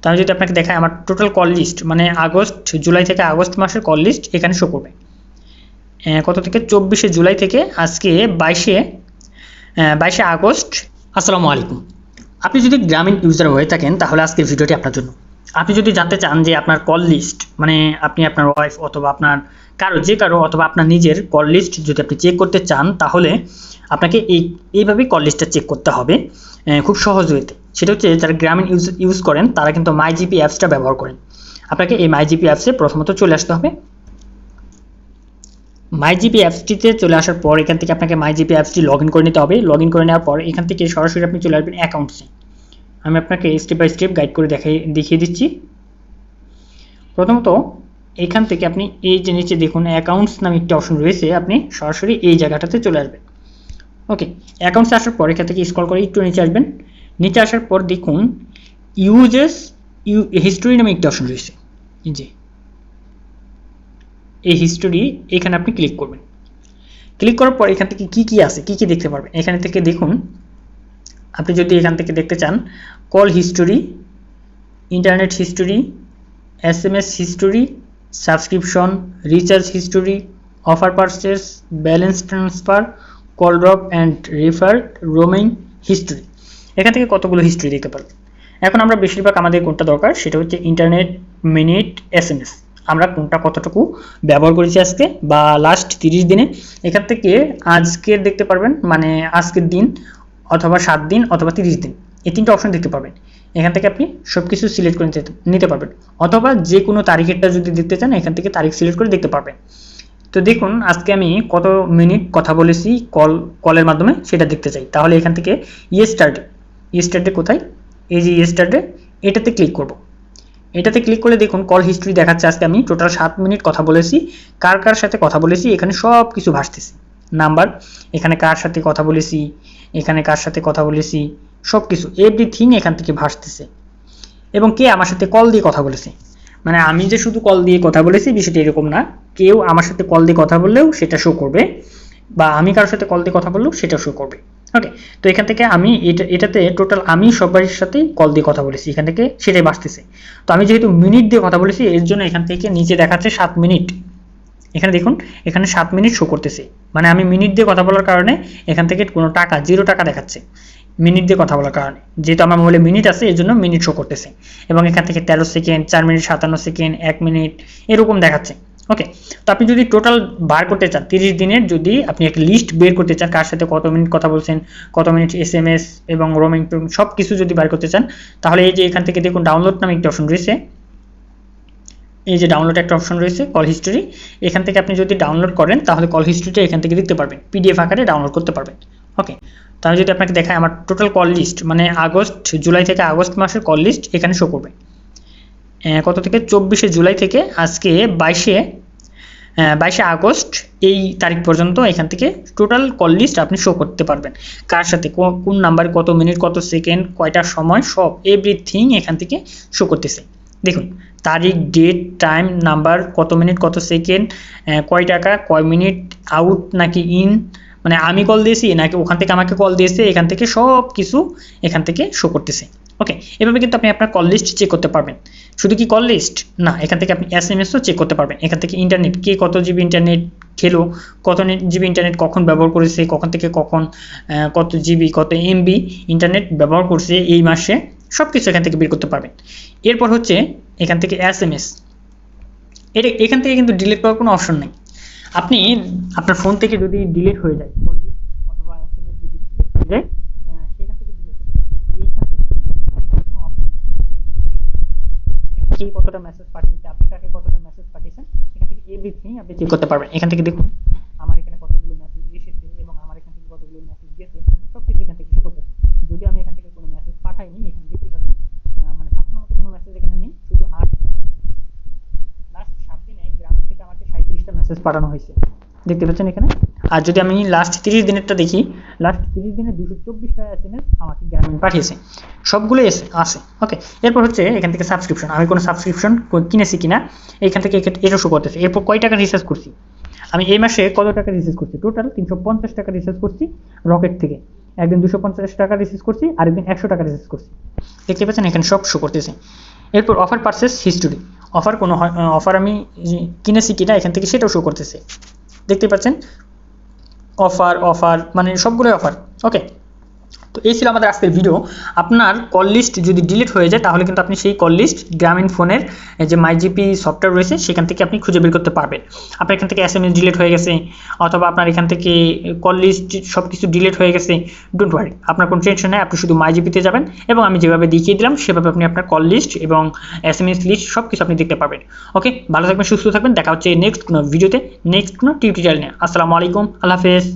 তো আমি যদি আপনাকে দেখাই আমার টোটাল কল লিস্ট মানে আগস্ট, জুলাই থেকে আগস্ট মাসের কল লিস্ট এখানে শো করবে। কত থেকে? চব্বিশে জুলাই থেকে আজকে বাইশে বাইশে আগস্ট। আসসালামু আলাইকুম। আপনি যদি গ্রামীণ ইউজার হয়ে থাকেন, তাহলে আজকের ভিডিওটি আপনার জন্য। আপনি যদি জানতে চান যে আপনার কল লিস্ট মানে আপনি আপনার ওয়াইফ অথবা আপনার কারও, যে কারও অথবা আপনার নিজের কল লিস্ট যদি আপনি চেক করতে চান, তাহলে আপনাকে এই, এইভাবেই কল লিস্টটা চেক করতে হবে। খুব সহজ হইতে। সেটা হচ্ছে যারা গ্রামীণ ইউজ ইউজ করেন, তারা কিন্তু মাই জিপি অ্যাপসটা ব্যবহার করেন। আপনাকে এই মাই জিপি অ্যাপসে প্রথমত চলে আসতে হবে। মাই জিপি অ্যাপসটিতে চলে আসার পর এখান থেকে আপনাকে মাই জিপি অ্যাপসটি লগ ইন করে নিতে হবে। লগ ইন করে নেওয়ার পর এখান থেকে সরাসরি আপনি চলে আসবেন অ্যাকাউন্টসে আমি আপনাকে স্টেপ বাই স্টেপ গাইড করে দেখাই, দেখিয়ে দিচ্ছি। প্রথমত, এখান থেকে আপনি এই যে নিচে দেখুন অ্যাকাউন্টস নামে একটি অপশন রয়েছে, আপনি সরাসরি এই জায়গাটাতে চলে আসবেন। ওকে অ্যাকাউন্টসে আসার পর এখান থেকে স্ক্রল করে একটু নিচে আসবেন। নিচে আসার পর দেখুন ইউজেস ইউ হিস্টোরি নামে একটি অপশন রয়েছে। যে, এই হিস্টোরি এখানে আপনি ক্লিক করবেন। ক্লিক করার পর এখান থেকে কি কি আছে, কি কি দেখতে পারবেন? এখানে থেকে দেখুন, আপনি যদি এখান থেকে দেখতে চান call history internet history S M S history subscription recharge history offer purchase balance transfer call drop and refer roaming history এখান থেকে কতগুলো হিস্ট্রি দেখতে পারবেন এখন আমরা বেশিরভাগ আমাদের কোনটা দরকার? সেটা হচ্ছে internet minute S M S আমরা কোনটা কতটুকু ব্যবহার করেছি আজকে? বা লাস্ট তিরিশ দিনে? এখান থেকে আজকে দেখতে পারবেন মানে আজকের দিন, অথবা সাত দিন, অথবা তিরিশ দিন। এই তিনটা অপশন দেখতে পাবেন। এখান থেকে আপনি সব কিছু সিলেক্ট করে নিতে পারবেন। অথবা যে কোনো তারিখেরটা যদি দেখতে চান, এখান থেকে তারিখ সিলেক্ট করে দেখতে পারবেন। তো দেখুন, আজকে আমি কত মিনিট কথা বলেছি কল কলের মাধ্যমে সেটা দেখতে চাই। তাহলে এখান থেকে ইয়েস্টারডে ইয়েস্টারডে কোথায়? এই যে ইয়েস্টারডে এটাতে ক্লিক করব। এটাতে ক্লিক করলে দেখুন কল হিস্ট্রি দেখাচ্ছে। আজকে আমি টোটাল সাত মিনিট কথা বলেছি। কার কার সাথে কথা বলেছি? এখানে সব কিছু ভাসতেছে। নাম্বার এখানে কার সাথে কথা বলেছি? এখানে কার সাথে কথা বলেছি? সব কিছু। এভরিথিং এখান থেকে ভাসতেছে। এবং কে আমার সাথে কল দিয়ে কথা বলেছে? মানে আমি যে শুধু কল দিয়ে কথা বলেছি, বিষয়টা এরকম না। কেউ আমার সাথে কল দিয়ে কথা বললেও সেটা শো করবে। বা আমি কারোর সাথে কল দিয়ে কথা বললেও সেটা শো করবে। ওকে তো এখান থেকে আমি এটা, এটাতে টোটাল আমি সবার সাথেই কল দিয়ে কথা বলেছি, এখান থেকে সেটাই বাঁচতেছে। তো আমি যেহেতু মিনিট দিয়ে কথা বলেছি, এর জন্য এখান থেকে নিচে দেখাচ্ছে সাত মিনিট এখানে দেখুন, এখানে সাত মিনিট শো করতেছে। মানে আমি মিনিট দিয়ে কথা বলার কারণে এখান থেকে কোনো টাকা জিরো টাকা দেখাচ্ছে। মিনিট দিয়ে কথা বলার কারণে। যেহেতু আমার মোবাইলে মিনিট আছে এই জন্য মিনিট শো করতেছে। এবং এখান থেকে তেরো সেকেন্ড চার মিনিট সাতান্ন সেকেন্ড এক মিনিট এরকম দেখাচ্ছে। ওকে তো আপনি যদি টোটাল বার করতে চান, তিরিশ দিনের যদি আপনি একটা লিস্ট বের করতে চান, কার সাথে কত মিনিট কথা বলছেন, কত মিনিট এস এম এস এবং রোমিং সব কিছু যদি বার করতে চান, তাহলে এই যে এখান থেকে দেখুন ডাউনলোড নামে একটি অপশন রয়েছে। এই যে ডাউনলোড একটা অপশন রয়েছে কল হিস্টোরি এখান থেকে আপনি যদি ডাউনলোড করেন, তাহলে কল হিস্ট্রিটা এখান থেকে দেখতে পারবেন পিডিএফ আকারে ডাউনলোড করতে পারবেন। ওকে তাহলে যদি আপনাকে দেখায় আমার টোটাল কল লিস্ট মানে আগস্ট, জুলাই থেকে আগস্ট মাসের কল লিস্ট এখানে শো করবে। কত থেকে? চব্বিশে জুলাই থেকে আজকে বাইশে বাইশে আগস্ট এই তারিখ পর্যন্ত এখান থেকে টোটাল কল লিস্ট আপনি শো করতে পারবেন। কার সাথে? কোন নাম্বারে কত মিনিট কত সেকেন্ড কয়টা সময়? সব এভরিথিং এখান থেকে শো করতেছে। দেখুন, তারিখ ডেট টাইম নাম্বার কত মিনিট কত সেকেন্ড কয় টাকা, কয় মিনিট আউট নাকি ইন মানে আমি কল দিয়েছি, নাকি ওখান থেকে আমাকে কল দিয়েছে? এখান থেকে সব কিছু এখান থেকে শো করতেছে। ওকে এভাবে কিন্তু আপনি আপনার কল লিস্ট চেক করতে পারবেন। শুধু কি কল লিস্ট না, এখান থেকে আপনি এস এম এসও চেক করতে পারবেন। এখান থেকে ইন্টারনেট কে কত জিবি ইন্টারনেট খেলো, কত জিবি ইন্টারনেট কখন ব্যবহার করেছে, কখন থেকে কখন কত জিবি কত এমবি ইন্টারনেট ব্যবহার করছে এই মাসে সব কিছু এখান থেকে বের করতে পারবেন। এরপর হচ্ছে এখান থেকে এস এম এস এটা, এখান থেকে কিন্তু ডিলিট করার কোনো অপশন নেই। আপনি আপনার ফোন থেকে যদি ডিলিট হয়ে যায়, call list অথবা SMS যদি delete হয়ে যায় আহ, সেখান থেকে delete করতে পারবেন। এইখান থেকে আপনি কোনো option নেই। কে কতটা মেসেজ পাঠিয়েছে, আপনি কাকে কতটা মেসেজ পাঠিয়েছেন, এখান থেকে এভরিথিং আপনি চেক করতে পারবেন। এখান থেকে দেখুন, আমার এখানে কতগুলো মেসেজ এসেছে এবং আমার এখান থেকে কতগুলো মেসেজ গেছে সব কিছু এখান থেকে শো করতে যদি আমি এখান থেকে কোনো মেসেজ পাঠাইনি, এখানে দেখতেই পাচ্ছেন মানে পাঠানোর মতো কোনো মেসেজ এখানে নেই, শুধু আর লাস্ট সাত দিনে গ্রাম থেকে আমাকে সাঁত্রিশটা মেসেজ পাঠানো হয়েছে। দেখতে পাচ্ছেন এখানে? আর যদি আমি লাস্ট তিরিশ দিনেরটা দেখি লাস্ট তিরিশ দিনে দুশো চব্বিশটা এস এম এস আমাকে গ্রামীণ পাঠিয়েছে। সবগুলো এসে আছে ওকে এরপর হচ্ছে এখান থেকে সাবস্ক্রিপশন আমি কোনো সাবস্ক্রিপশন কিনেছি কিনা, এখান থেকে এটা শো করতেছে এরপর কয় টাকা রিচার্জ করছি? আমি এই মাসে কত টাকা রিচার্জ করছি? টোটাল তিনশো পঞ্চাশ টাকা রিচার্জ করছি রকেট থেকে। একদিন দুশো পঞ্চাশ টাকা রিচার্জ করছি, আরেকদিন একশো টাকা রিচার্জ করছি। দেখতে পাচ্ছেন, এখানে সব শো করতেছে। এরপর অফার পারচেস হিস্টোরি অফার কোনো অফার আমি কিনেছি কিনা, এখান থেকে সেটাও শো করতেছে। দেখতে পাচ্ছেন অফার অফার মানে সবগুলোই অফার ওকে তো এই ছিল আমাদের আজকের ভিডিও আপনার কল লিস্ট যদি ডিলিট হয়ে যায়, তাহলে কিন্তু আপনি সেই কল লিস্ট গ্রামীণ ফোনের যে মাইজিপি সফটওয়্যার রয়েছে, সেখান থেকে আপনি খুঁজে বের করতে পারবেন। আপনার এখান থেকে এস এম এস ডিলিট হয়ে গেছে, অথবা আপনার এখান থেকে কল লিস্ট সব কিছু ডিলিট হয়ে গেছে ডোন্ট ওয়ারি আপনার কোনো টেনশন নেই, আপনি শুধু মাইজিপিতে যাবেন এবং আমি যেভাবে দেখিয়ে দিলাম, সেভাবে আপনি আপনার কল লিস্ট এবং এস এম এস লিস্ট সব কিছু আপনি দেখতে পারবেন। ওকে ভালো থাকবেন, সুস্থ থাকবেন, দেখা হচ্ছে নেক্সট কোনো ভিডিওতে নেক্সট কোনো টিউটোরিয়াল নিয়ে। আসসালামু আলাইকুম, আল্লাহ হাফেজ।